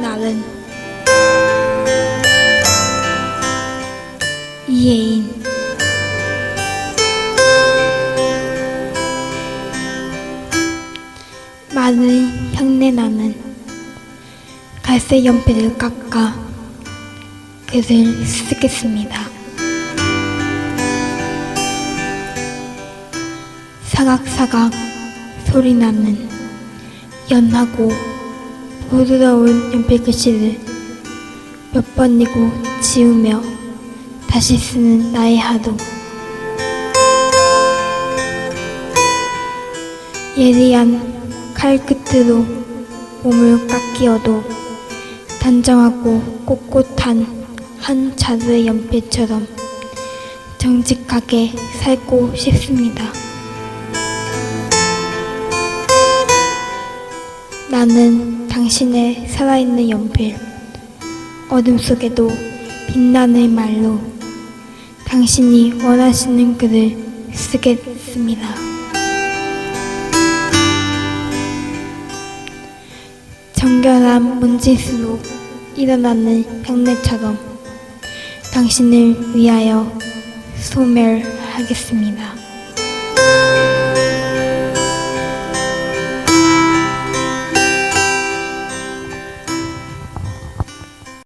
말은 이혜인 마늘 향내 나는 갈색 연필을 깎아 글을 쓰겠습니다. 사각사각 소리 나는 연하고 부드러운 연필 글씨를 몇 번이고 지우며 다시 쓰는 나의 하루. 예리한 칼끝으로 몸을 깎이어도 단정하고 꼿꼿한 한 자루의 연필처럼 정직하게 살고 싶습니다. 나는 당신의 살아있는 연필, 어둠 속에도 빛나는 말로 당신이 원하시는 글을 쓰겠습니다. 정결한 문짓으로 일어나는 향내처럼 당신을 위하여 소멸하겠습니다.